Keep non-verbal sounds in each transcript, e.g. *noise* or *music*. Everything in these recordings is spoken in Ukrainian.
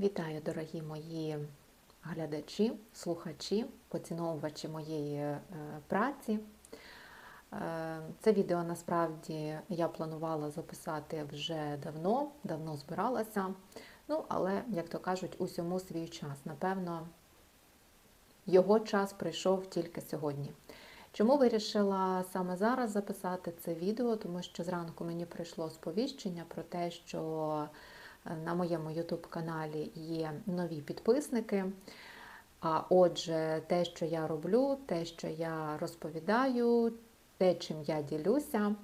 Вітаю, дорогі мої глядачі, слухачі, поціновувачі моєї е, праці. Е, Це відео насправді я планувала записати вже давно, давно збиралася. Ну, але, як то кажуть, усьому свій час. Напевно, його час прийшов тільки сьогодні. Чому вирішила саме зараз записати це відео? Тому що зранку мені прийшло сповіщення про те, що на моєму YouTube каналі є нові підписники. А отже, те, що я роблю, те, що я розповідаю, те, чим я ділюся,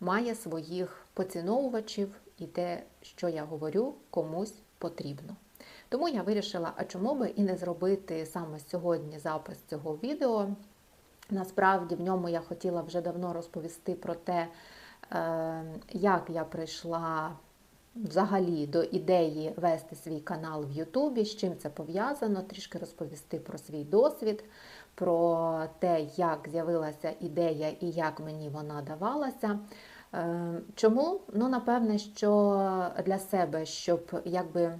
має своїх поціновувачів, і те, що я говорю, комусь потрібно. Тому я вирішила, а чому би і не зробити саме сьогодні запис цього відео. Насправді в ньому я хотіла вже давно розповісти про те, е, як я прийшла взагалі до ідеї вести свій канал в Ютубі, з чим це пов'язано, трішки розповісти про свій досвід, про те, як з'явилася ідея і як мені вона давалася. Е, Чому? Ну, напевне, що для себе, щоб якби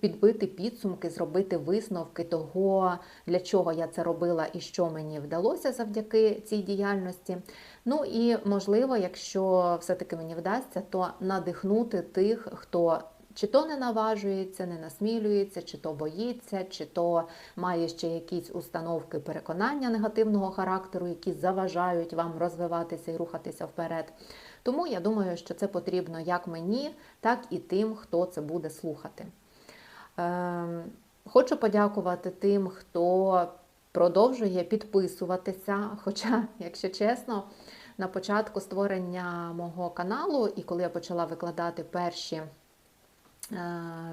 підбити підсумки, зробити висновки того, для чого я це робила і що мені вдалося завдяки цій діяльності. Ну і можливо, якщо все-таки мені вдасться, то надихнути тих, хто чи то не наважується, не насмілюється, чи то боїться, чи то має ще якісь установки переконання негативного характеру, які заважають вам розвиватися і рухатися вперед. Тому я думаю, що це потрібно як мені, так і тим, хто це буде слухати. Ем, хочу подякувати тим, хто продовжує підписуватися. Хоча, якщо чесно, на початку створення мого каналу, і коли я почала викладати перші е,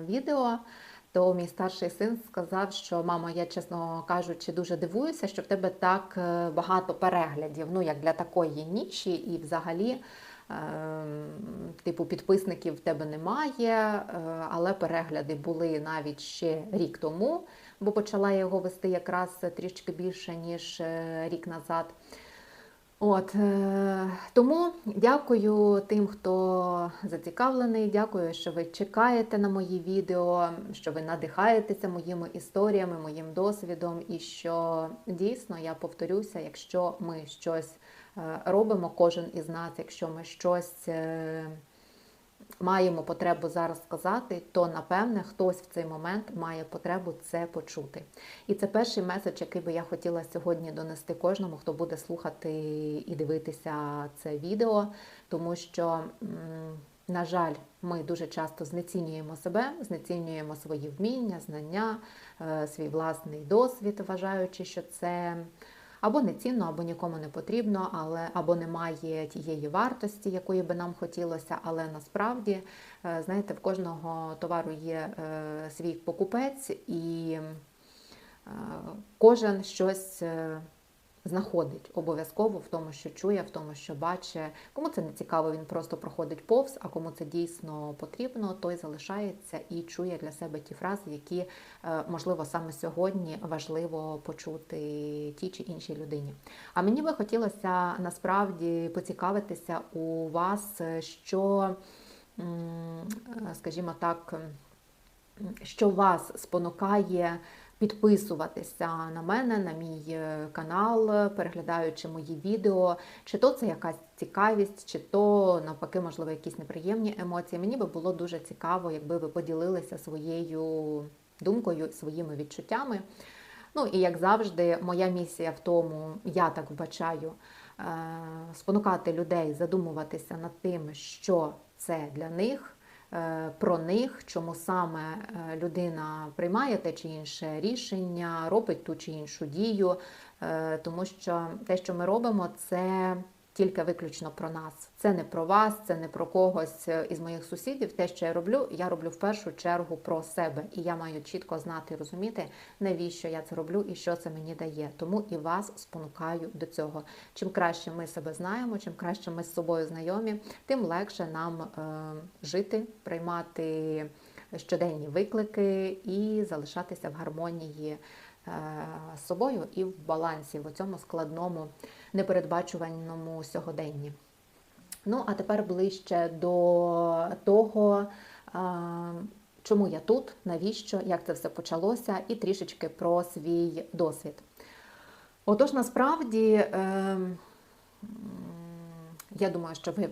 відео, то мій старший син сказав, що мама, я, чесно кажучи, дуже дивуюся, що в тебе так е, багато переглядів, ну як для такої ніші, і взагалі. Типу підписників в тебе немає, е, але перегляди були навіть ще рік тому, бо почала я його вести якраз трішки більше, ніж е, рік назад. От, е, Тому дякую тим, хто зацікавлений. Дякую, що ви чекаєте на мої відео, що ви надихаєтеся моїми історіями, моїм досвідом, і що дійсно я повторюся, якщо ми щось робимо, кожен із нас, якщо ми щось маємо потребу зараз сказати, то напевне хтось в цей момент має потребу це почути. І це перший меседж, який би я хотіла сьогодні донести кожному, хто буде слухати і дивитися це відео, тому що. На жаль, ми дуже часто знецінюємо себе, знецінюємо свої вміння, знання, е, свій власний досвід, вважаючи, що це або не цінно, або нікому не потрібно, але або немає тієї вартості, якої би нам хотілося. Але насправді, е, знаєте, в кожного товару є е, свій покупець, і е, кожен щось знаходить обов'язково в тому, що чує, в тому, що бачить. Кому це не цікаво, він просто проходить повз, а кому це дійсно потрібно, той залишається і чує для себе ті фрази, які, е, можливо, саме сьогодні важливо почути тій чи іншій людині. А мені би хотілося насправді поцікавитися у вас, що, скажімо так, що вас спонукає підписуватися на мене, на мій е, канал, переглядаючи мої відео, чи то це якась цікавість, чи то навпаки, можливо, якісь неприємні емоції. Мені би було дуже цікаво, якби ви поділилися своєю думкою, своїми відчуттями. Ну і як завжди, моя місія в тому, я так вбачаю, е, спонукати людей задумуватися над тим, що це для них. Е, про них, чому саме е, людина приймає те чи інше рішення, робить ту чи іншу дію, е, тому що те, що ми робимо, це тільки виключно про нас. Це не про вас, це не про когось із моїх сусідів. Те, що я роблю, я роблю в першу чергу про себе. І я маю чітко знати і розуміти, навіщо я це роблю і що це мені дає. Тому і вас спонукаю до цього. Чим краще ми себе знаємо, чим краще ми з собою знайомі, тим легше нам е, жити, приймати щоденні виклики і залишатися в гармонії. Е, собою і в балансі в цьому складному, непередбачуваному сьогоденні. Ну, а тепер ближче до того, чому я тут, навіщо, як це все почалося, і трішечки про свій досвід. Отож, насправді, ем, я думаю, що ви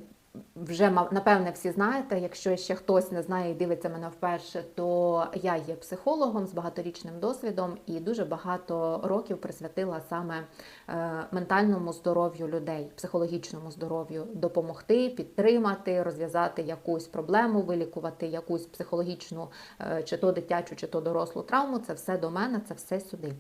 вже напевне всі знаєте. Якщо ще хтось не знає і дивиться мене вперше, то я є психологом з багаторічним досвідом і дуже багато років присвятила саме е, ментальному здоров'ю людей, психологічному здоров'ю, допомогти, підтримати, розв'язати якусь проблему, вилікувати якусь психологічну, е, чи то дитячу, чи то дорослу травму. Це все до мене, це все сюди.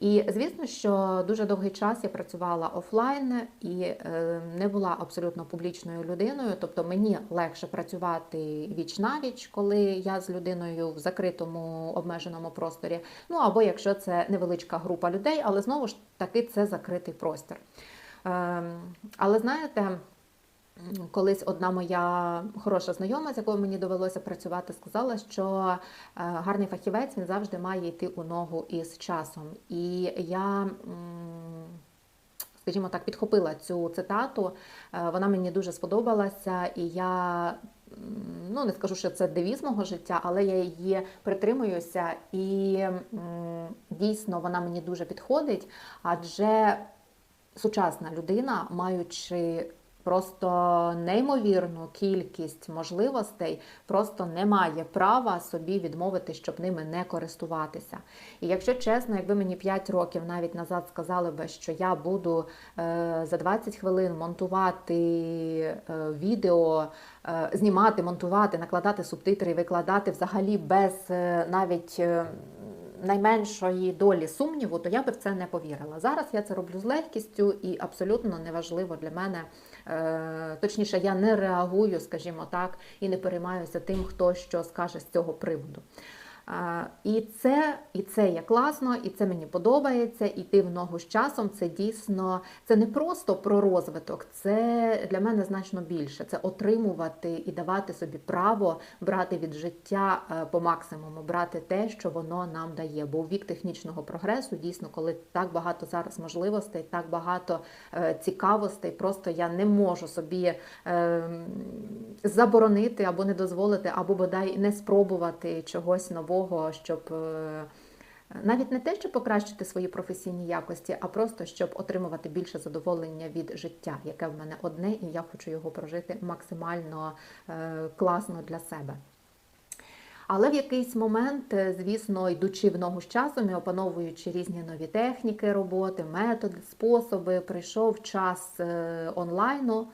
І звісно, що дуже довгий час я працювала офлайн і е, не була абсолютно публічною людиною. Тобто мені легше працювати віч навіч, коли я з людиною в закритому обмеженому просторі. Ну або якщо це невеличка група людей, але знову ж таки це закритий простір. Ем, Але знаєте. Колись одна моя хороша знайома, з якою мені довелося працювати, сказала, що е, гарний фахівець він завжди має йти у ногу із часом. І я, скажімо так, підхопила цю цитату. Е, Вона мені дуже сподобалася, і я ну не скажу, що це девіз мого життя, але я її притримуюся, і дійсно вона мені дуже підходить, адже сучасна людина, маючи просто неймовірну кількість можливостей, просто не має права собі відмовити, щоб ними не користуватися. І якщо чесно, якби мені 5 років навіть назад сказали би, що я буду е, за 20 хвилин монтувати е, відео, е, знімати, монтувати, накладати субтитри викладати взагалі без навіть. Найменшої долі сумніву, то я би в це не повірила. Зараз я це роблю з легкістю і абсолютно неважливо для мене. е, Точніше, я не реагую, скажімо так, і не переймаюся тим, хто що скаже з цього приводу. І це, і це є класно, і це мені подобається. Іти в ногу з часом це дійсно це не просто про розвиток, це для мене значно більше. Це отримувати і давати собі право брати від життя е, по максимуму, брати те, що воно нам дає. Бо у вік технічного прогресу, дійсно, коли так багато зараз можливостей, так багато е, цікавостей, просто я не можу собі е, заборонити або не дозволити, або бодай не спробувати чогось нового, щоб. е, навіть не те, щоб покращити свої професійні якості, а просто щоб отримувати більше задоволення від життя, яке в мене одне, і я хочу його прожити максимально е, класно для себе. Але в якийсь момент, е, звісно, йдучи в ногу з часом і опановуючи різні нові техніки роботи, методи, способи, прийшов час онлайну.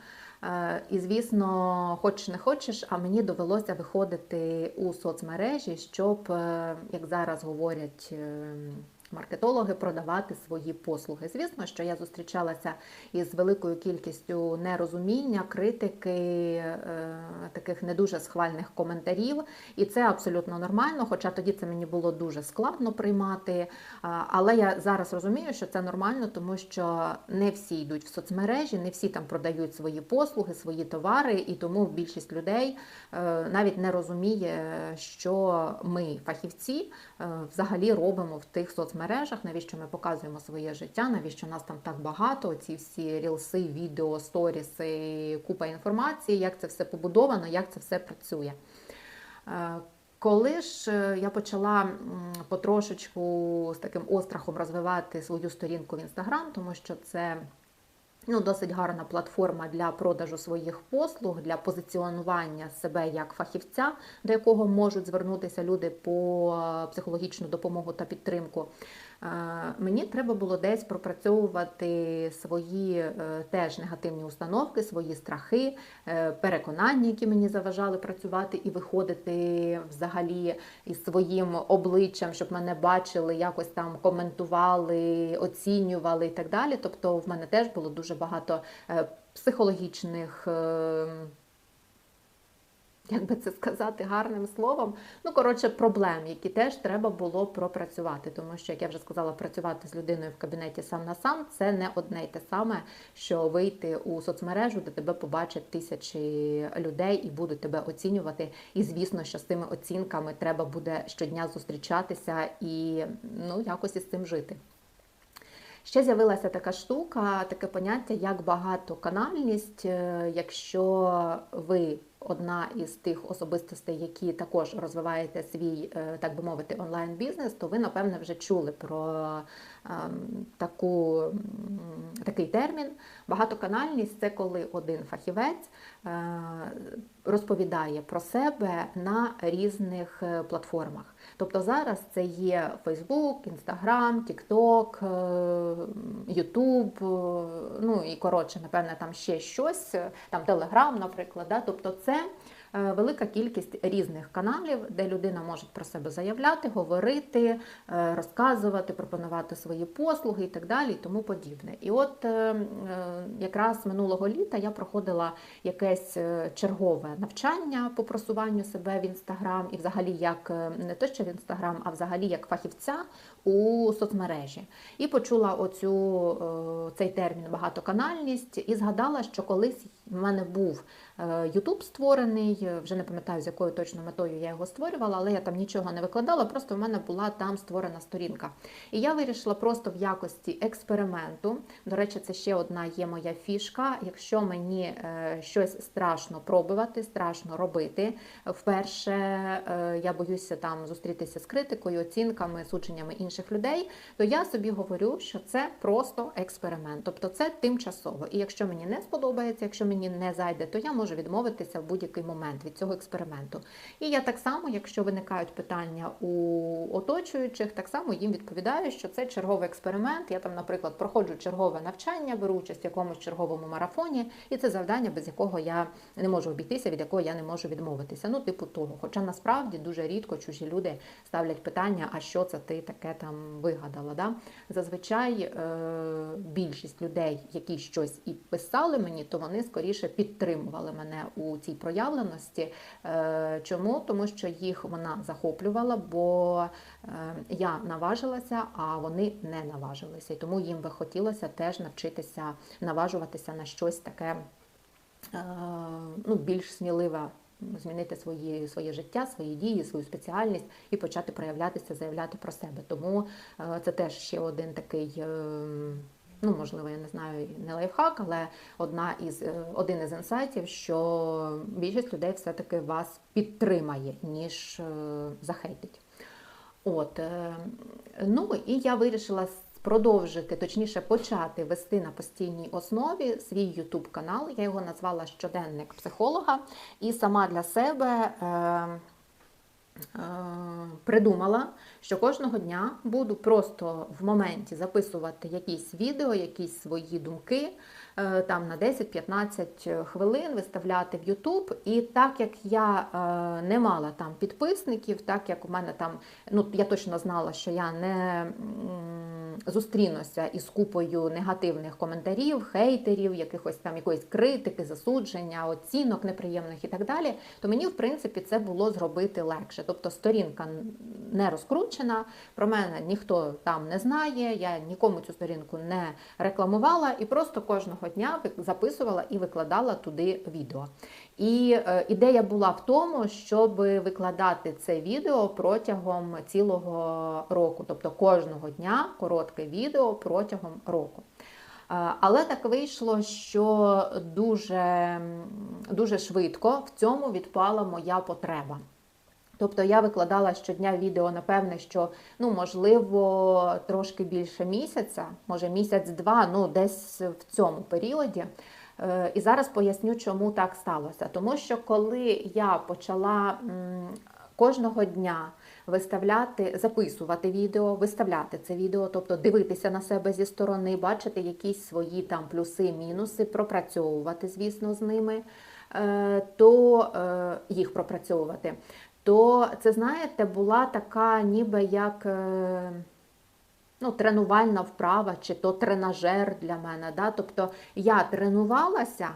Е, І, звісно, хочеш не хочеш, а мені довелося виходити у соцмережі, щоб, е, як зараз говорять е, маркетологи, продавати свої послуги. Звісно, що я зустрічалася із великою кількістю нерозуміння, критики, е, таких не дуже схвальних коментарів, і це абсолютно нормально. Хоча тоді це мені було дуже складно приймати. Але я зараз розумію, що це нормально, тому що не всі йдуть в соцмережі, не всі там продають свої послуги, свої товари, і тому більшість людей е, навіть не розуміє, що ми, фахівці, е, взагалі робимо в тих соцмережах, навіщо ми показуємо своє життя, навіщо нас там так багато, ці всі рілси, відео, сторіси, купа інформації, як це все побудовано, як це все працює. Е, Коли ж е, я почала потрошечку з таким острахом розвивати свою сторінку в Інстаграм, тому що це ну, досить гарна платформа для продажу своїх послуг, для позиціонування себе як фахівця, до якого можуть звернутися люди по е, психологічну допомогу та підтримку. Мені треба було десь пропрацьовувати свої е, теж негативні установки, свої страхи, е, переконання, які мені заважали працювати і виходити взагалі із своїм обличчям, щоб мене бачили, якось там коментували, оцінювали і так далі. Тобто, в мене теж було дуже багато е, психологічних. Як би це сказати гарним словом, ну коротше, проблем, які теж треба було пропрацювати. Тому що, як я вже сказала, працювати з людиною в кабінеті сам на сам це не одне й те саме, що вийти у соцмережу, де тебе побачать тисячі людей і будуть тебе оцінювати. І звісно, що з цими оцінками треба буде щодня зустрічатися і ну якось із цим жити. Ще з'явилася така штука, таке поняття, як багатоканальність. Е, Якщо ви одна із тих особистостей, які також розвиваєте свій, е, так би мовити, онлайн-бізнес, то ви, напевне, вже чули про ем, таку, такий термін. Багатоканальність це коли один фахівець е, розповідає про себе на різних е, платформах. Тобто зараз це є Facebook, Instagram, TikTok, YouTube, ну і коротше, напевне, там ще щось, там Telegram, наприклад. Да? Тобто це е, велика кількість різних каналів, де людина може про себе заявляти, говорити, е, розказувати, пропонувати свої послуги і так далі, і тому подібне. І от е, якраз минулого літа я проходила якесь чергове навчання по просуванню себе в інстаграм, і взагалі як не те, що в інстаграм, а взагалі як фахівця у соцмережі. І почула оцю цей термін багатоканальність, і згадала, що колись в мене був Ютуб створений, е, вже не пам'ятаю, з якою точно метою я його створювала, але я там нічого не викладала, просто в мене була там створена сторінка. І я вирішила просто в якості експерименту. До речі, це ще одна є моя фішка. Якщо мені е, щось страшно пробувати, страшно робити, вперше е, я боюся там зустрітися з критикою, оцінками, судженнями інших людей, то я собі говорю, що це просто експеримент, тобто це тимчасово. І якщо мені не сподобається, якщо мені не зайде, то я можу відмовитися в будь-який момент від цього експерименту. І я так само, якщо виникають питання у оточуючих, так само їм відповідаю, що це черговий експеримент. Я там, наприклад, проходжу чергове навчання, беру участь в якомусь черговому марафоні, і це завдання, без якого я не можу обійтися, від якого я не можу відмовитися. Ну, типу того. Хоча насправді дуже рідко чужі люди ставлять питання, а що це ти таке там вигадала. Да? Зазвичай е- більшість людей, які щось і писали мені, то вони скоріше підтримували мене у цій проявленості. Е, Чому? Тому що їх вона захоплювала, бо е, я наважилася, а вони не наважилися. І тому їм би хотілося теж навчитися наважуватися на щось таке е, ну, більш сміливе. Змінити свої, своє життя, свої дії, свою спеціальність і почати проявлятися, заявляти про себе. Тому це теж ще один такий, е, ну можливо, я не знаю, не лайфхак, але одна із е, один із інсайтів, що більшість людей все-таки вас підтримає, ніж е, захейтить. От, е, ну і я вирішила продовжити, точніше, почати вести на постійній основі свій YouTube канал. Я його назвала Щоденник психолога, і сама для себе. Е, Придумала, що кожного дня буду просто в моменті записувати якісь відео, якісь свої думки там на 10-15 хвилин виставляти в YouTube. І так як я е, не мала там підписників, так як у мене там, ну я точно знала, що я не зустрінуся із купою негативних коментарів, хейтерів, якихось там якоїсь критики, засудження, оцінок неприємних і так далі, то мені, в принципі, це було зробити легше. Тобто сторінка не розкручена, про мене ніхто там не знає, я нікому цю сторінку не рекламувала і просто кожного дня записувала і викладала туди відео. І е, ідея була в тому, щоб викладати це відео протягом цілого року, тобто кожного дня коротке відео протягом року. Е, але так вийшло, що дуже, дуже швидко в цьому відпала моя потреба. Тобто я викладала щодня відео, напевне, що ну можливо трошки більше місяця, може місяць-два, ну десь в цьому періоді. Е, І зараз поясню, чому так сталося. Тому що коли я почала кожного дня виставляти, записувати відео, виставляти це відео, тобто дивитися на себе зі сторони, бачити якісь свої там плюси, мінуси, пропрацьовувати, звісно, з ними, е, то е, їх пропрацьовувати то це, знаєте, була така ніби як е, ну, тренувальна вправа, чи то тренажер для мене. Да? Тобто я тренувалася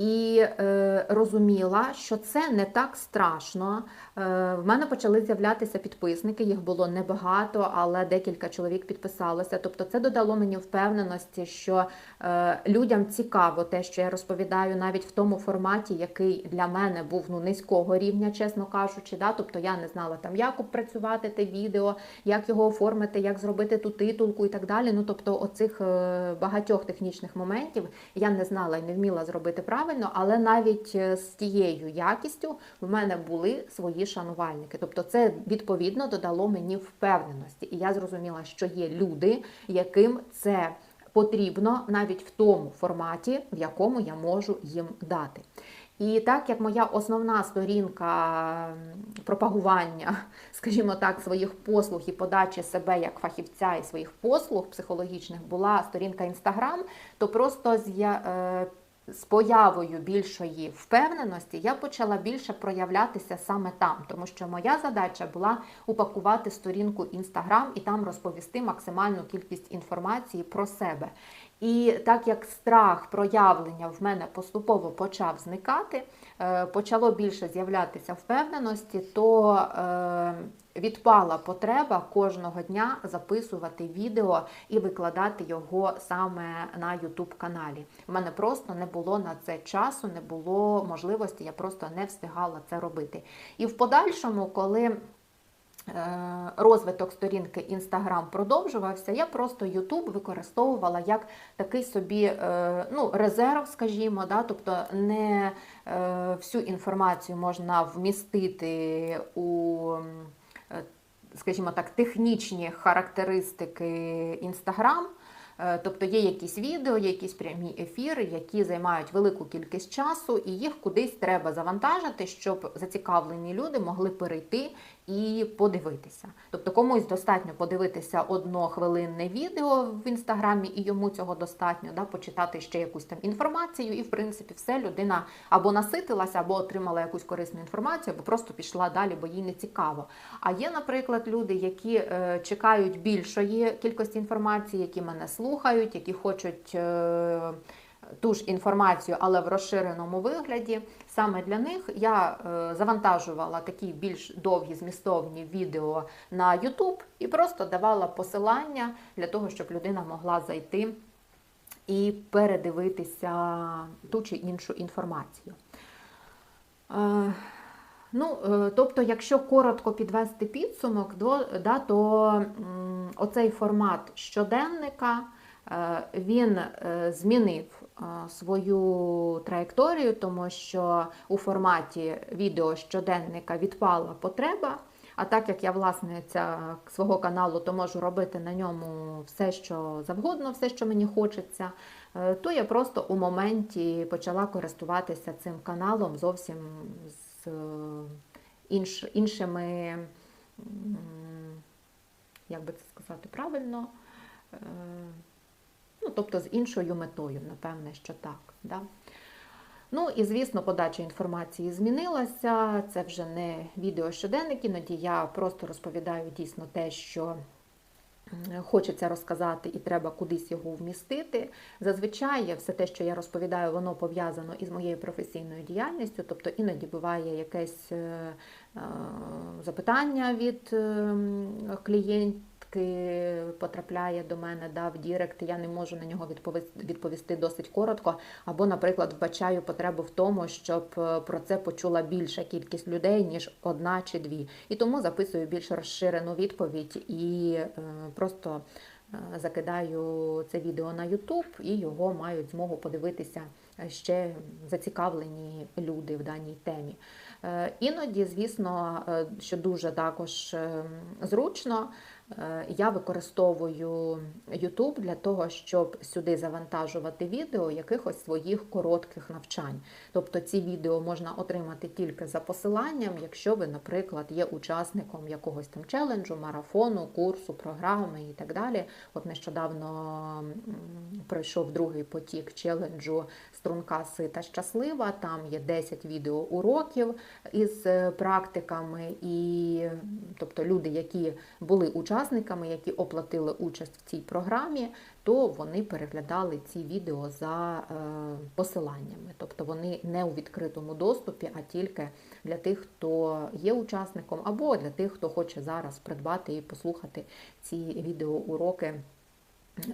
і е, розуміла, що це не так страшно. Е, В мене почали з'являтися підписники, їх було небагато, але декілька чоловік підписалося. Тобто, це додало мені впевненості, що е, людям цікаво те, що я розповідаю, навіть в тому форматі, який для мене був ну низького рівня, чесно кажучи. Да? Тобто я не знала там, як опрацювати те відео, як його оформити, як зробити ту титулку і так далі. Ну тобто, оцих е, багатьох технічних моментів я не знала і не вміла зробити правильно правильно, але навіть е, з тією якістю в мене були свої шанувальники. Тобто, це відповідно додало мені впевненості. І я зрозуміла, що є люди, яким це потрібно навіть в тому форматі, в якому я можу їм дати. І так як моя основна сторінка пропагування, *laughs* скажімо так, своїх послуг і подачі себе як фахівця і своїх послуг психологічних була сторінка Інстаграм, то просто з появою більшої впевненості я почала більше проявлятися саме там, тому що моя задача була упакувати сторінку Інстаграм і там розповісти максимальну кількість інформації про себе. І так як страх проявлення в мене поступово почав зникати, е, почало більше з'являтися впевненості, то е, відпала потреба кожного дня записувати відео і викладати його саме на YouTube каналі. У мене просто не було на це часу, не було можливості, я просто не встигала це робити. І в подальшому, коли Е, розвиток сторінки Instagram продовжувався, я просто YouTube використовувала як такий собі е, ну, резерв, скажімо, да, тобто не е, всю інформацію можна вмістити у, скажімо так, технічні характеристики Інстаграм. Тобто є якісь відео, якісь прямі ефіри, які займають велику кількість часу, і їх кудись треба завантажити, щоб зацікавлені люди могли перейти і подивитися. Тобто комусь достатньо подивитися однохвилинне відео в інстаграмі, і йому цього достатньо, да, почитати ще якусь там інформацію, і в принципі все людина або наситилася, або отримала якусь корисну інформацію, або просто пішла далі, бо їй не цікаво. А є, наприклад, люди, які е, чекають більшої кількості інформації, які мене слухають, які хочуть. Е, ту ж інформацію, але в розширеному вигляді. Саме для них я е, завантажувала такі більш довгі змістовні відео на YouTube і просто давала посилання для того, щоб людина могла зайти і передивитися ту чи іншу інформацію. Е, ну, е, Тобто, якщо коротко підвести підсумок, то оцей формат щоденника він змінив свою траєкторію, тому що у форматі відео щоденника відпала потреба. А так як я власниця свого каналу, то можу робити на ньому все, що завгодно, все, що мені хочеться, е, то я просто у моменті почала користуватися цим каналом зовсім з е, інш, іншими, як би це сказати правильно, е, Ну, тобто з іншою метою, напевне, що так. Да? Ну і, звісно, подача інформації змінилася. Це вже не відео щоденник, іноді я просто розповідаю дійсно те, що хочеться розказати, і треба кудись його вмістити. Зазвичай все те, що я розповідаю, воно пов'язано із моєю професійною діяльністю, тобто іноді буває якесь е, е, запитання від ем, клієнтів відгуки потрапляє до мене да, в Дірект, я не можу на нього відповісти, відповісти досить коротко. Або, наприклад, вбачаю потребу в тому, щоб е, про це почула більша кількість людей, ніж одна чи дві. І тому записую більш розширену відповідь і е, просто е, закидаю це відео на YouTube і його мають змогу подивитися ще зацікавлені люди в даній темі. Іноді, звісно, що дуже також ем, зручно. Е, я використовую YouTube для того, щоб сюди завантажувати відео якихось своїх коротких навчань. Тобто ці відео можна отримати тільки за посиланням, якщо ви, наприклад, є учасником якогось там челенджу, марафону, курсу, програми і так далі. От нещодавно пройшов другий потік челенджу Струнка сита щаслива. Там є 10 відеоуроків із е, практиками, і тобто люди, які були учасниками, учасниками, які оплатили участь в цій програмі, то вони переглядали ці відео за е, посиланнями. Тобто вони не у відкритому доступі, а тільки для тих, хто є учасником, або для тих, хто хоче зараз придбати і послухати ці відеоуроки.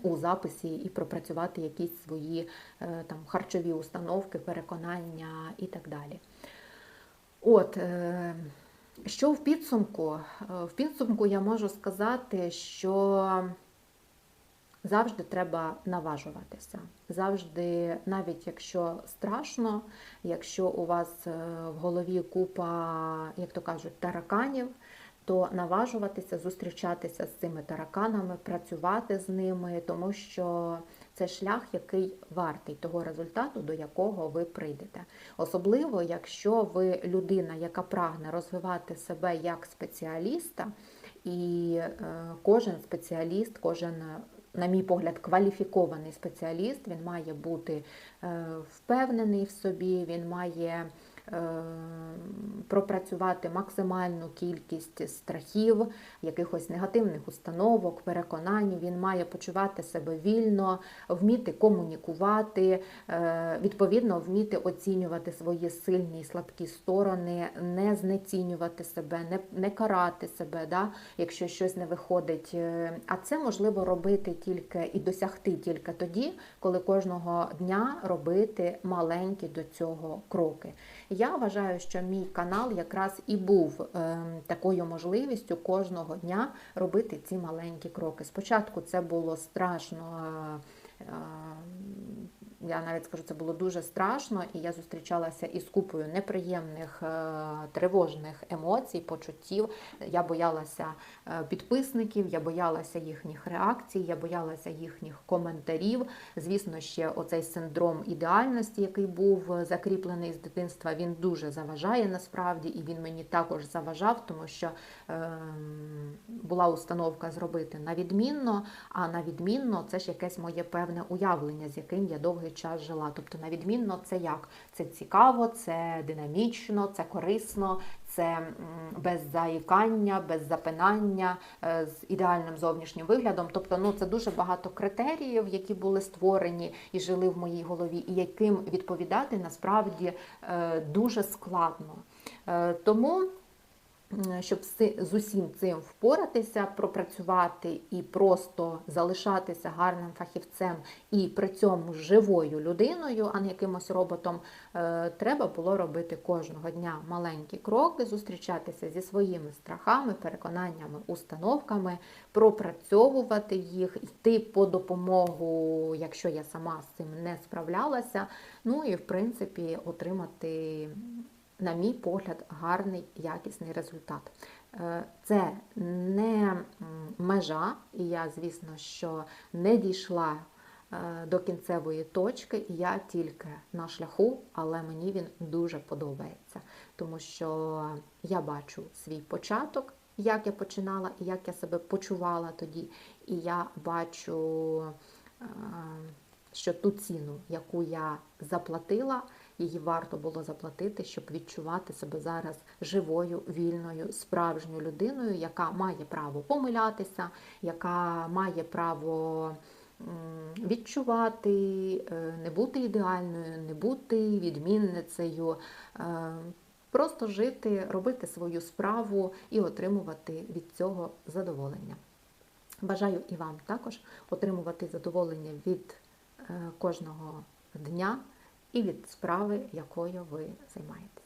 У записі і пропрацювати якісь свої е, там харчові установки, переконання і так далі. От, е, що в підсумку? Е, в підсумку я можу сказати, що завжди треба наважуватися. Завжди, навіть якщо страшно, якщо у вас е, в голові купа, як то кажуть, тараканів, то наважуватися, зустрічатися з цими тараканами, працювати з ними, тому що це шлях, який вартий того результату, до якого ви прийдете. Особливо, якщо ви людина, яка прагне розвивати себе як спеціаліста, і е, кожен спеціаліст, кожен, на мій погляд, кваліфікований спеціаліст, він має бути е, впевнений в собі, він має пропрацювати максимальну кількість страхів, якихось негативних установок, переконань. Він має почувати себе вільно, вміти комунікувати, е, відповідно, вміти оцінювати свої сильні і слабкі сторони, не знецінювати себе, не, не карати себе, да, якщо щось не виходить. Е, А це можливо робити тільки і досягти тільки тоді, коли кожного дня робити маленькі до цього кроки. Я вважаю, що мій канал якраз і був е, такою можливістю кожного дня робити ці маленькі кроки. Спочатку це було страшно. Я навіть скажу, це було дуже страшно, і я зустрічалася із купою неприємних, е, тривожних емоцій, почуттів. Я боялася е, підписників, я боялася їхніх реакцій, я боялася їхніх коментарів. Звісно, ще оцей синдром ідеальності, який був е, закріплений з дитинства, він дуже заважає насправді, і він мені також заважав, тому що е, була установка зробити на відмінно, а на відмінно це ж якесь моє певне уявлення, з яким я довгий час жила. Тобто на відмінно це як? Це цікаво, це динамічно, це корисно, це без заїкання, без запинання, е, з ідеальним зовнішнім виглядом. Тобто, ну це дуже багато критеріїв, які були створені і жили в моїй голові, і яким відповідати насправді е, дуже складно. Е, Тому щоб з усім цим впоратися, пропрацювати і просто залишатися гарним фахівцем і при цьому живою людиною, а не якимось роботом, е, треба було робити кожного дня маленькі кроки, зустрічатися зі своїми страхами, переконаннями, установками, пропрацьовувати їх, йти по допомогу, якщо я сама з цим не справлялася. Ну і в принципі отримати на мій погляд, гарний якісний результат. Е, Це не межа, і я, звісно, що не дійшла е, до кінцевої точки, я тільки на шляху, але мені він дуже подобається, тому що я бачу свій початок, як я починала і як я себе почувала тоді, і я бачу, е, що ту ціну, яку я заплатила, її варто було заплатити, щоб відчувати себе зараз живою, вільною, справжньою людиною, яка має право помилятися, яка має право відчувати, е, не бути ідеальною, не бути відмінницею. е, Просто жити, робити свою справу і отримувати від цього задоволення. Бажаю і вам також отримувати задоволення від е, кожного дня і від справи, якою ви займаєтесь.